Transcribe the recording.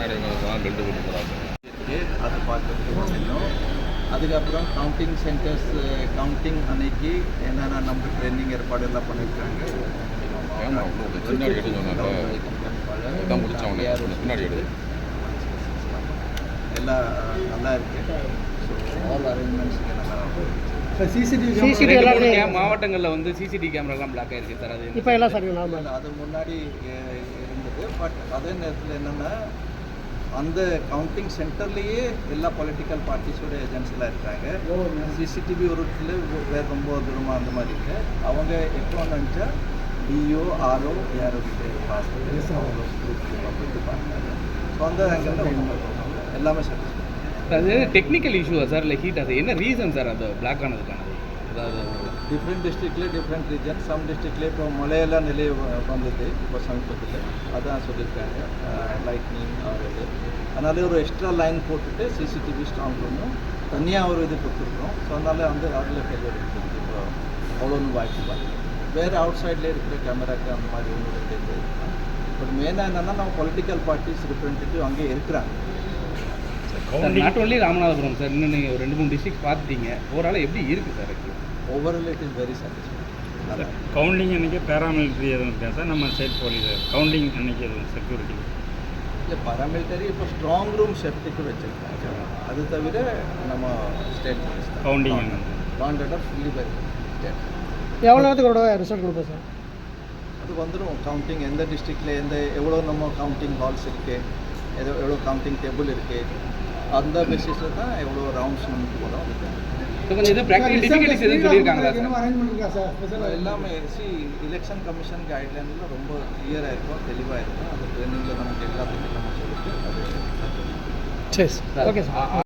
தான் பெல்ட் போட்டு போகிறாங்க இருக்கு. அது பார்க்கறதுக்கு வந்துடும் அதுக்கப்புறம் கவுண்டிங் சென்டர்ஸ் கவுண்டிங் அன்னைக்கு என்னென்ன நமக்கு ட்ரைனிங் ஏற்பாடு எல்லாம் பண்ணியிருக்காங்க பின்னாடி எடுத்து சொன்னாங்க. முடிச்சவனே பின்னாடி எடு எல்லாம் நல்லா இருக்கு. ஸோ ஆல் அரேஞ்ச்மெண்ட்ஸ் நல்லா கே- மாவட்டங்கள்ல வந்து சிசிடிவி கேமராலாம் பிளாக் ஆயிருக்கு சார். அது இப்போ எல்லாம் சரி நார்மல் அது முன்னாடி இருந்தது. பட் அதே நேரத்தில் என்னென்னா அந்த கவுண்டிங் சென்டர்லேயே எல்லா பொலிட்டிக்கல் பார்ட்டிஸோட ஏஜென்ட்ஸ் எல்லாம் இருக்காங்க. சிசிடிவி ஒரு இடத்துல வேறு ரொம்ப தூரமாக அந்த மாதிரி இருக்கு அவங்க எப்போ நினச்சா டிஓ ஆர்ஓ யாரோ கிட்ட பார்த்து அவங்க போயிட்டு பார்த்தாங்க ஸோ அந்த ஆங்கிளில் எல்லாமே சாட்டிஸ்ஃபை அது டெக்னிக்கல் இஷ்யூவா சார் இல்லை ஹீட் அது என்ன ரீசன் சார் அது பிளாக் ஆனதுக்கானது? டிஃப்ரெண்ட் டிஸ்ட்ரிக்ட்லேயே டிஃப்ரெண்ட் ரீஜன் சம் டிஸ்ட்ரிக்ட்லேயே இப்போ மலையெல்லாம் நிலை வ- வந்தது இப்போ சமீபத்தில். அதான் சொல்லியிருக்காங்க. லைட்னிங் ஆர் இது. அதனால ஒரு எக்ஸ்ட்ரா லைன் போட்டுட்டு சிசிடிவி ஸ்ட்ராங் பண்ணும். தனியாக ஒரு இது கொடுத்துருக்கோம். ஸோ அதனால வந்து அதில் ஃபெயிலியர் இருக்குது. இப்போ அவ்வளோ ஒன்றும் வாய்ப்பு இல்லை. வேறு அவுட் சைட்லேயே இருக்கிற கேமராக்கு அந்த மாதிரி ஒன்று இருக்குது. பட் மெயினாக என்னென்னா நம்ம பொலிட்டிக்கல் பார்ட்டிஸ் ரிப்ரஸன்டேட்டிவ் அங்கே இருக்கிறாங்க. நாட் ஒன்லி ராமநாதபுரம் சார் இன்னும் நீங்கள் ரெண்டு மூணு டிஸ்ட்ரிக்ட் பார்த்துட்டீங்க. ஓவரால் எப்படி இருக்குது sir? Overall it is very satisfy. Counting அன்னைக்கு பேராமிலிட்ரி எதுவும் இருக்கா சார் நம்ம ஸ்டேட் போலீஸ் கவுண்டிங் அன்னைக்கு எதுவும் செக்யூரிட்டி இல்லை பாராமிலிட்டரி இப்போ ஸ்ட்ராங் ரூம் சேஃப்டிக்கு வச்சுருக்காங்க. அது தவிர நம்ம ஸ்டேட் போலீஸ் கவுண்டிங் பாண்டடாக ஃபுல்லி பை ஸ்டேட் எவ்வளோ நேரத்துக்கு ரிசல்ட் கொடுப்போம் சார் அது வந்துடும் கவுண்டிங் எந்த டிஸ்ட்ரிக்டில் எந்த எவ்வளோ நம்ம கவுண்டிங் ஹால்ஸ் இருக்குது எதோ எவ்வளோ கவுண்டிங் டேபிள் இருக்குது அந்த பேசிஸில் தான் எவ்வளோ ரவுண்ட்ஸ் நமக்கு போகிறோம் எல்லாமே சி எலெக்ஷன் கமிஷன் கைட்லைனில் ரொம்ப கிளியராக இருக்கும் தெளிவாக இருக்கும் அந்த ட்ரைனிங்கில் நமக்கு எல்லாத்துக்கும் நம்ம சொல்லிட்டு அது சரி ஓகே சார்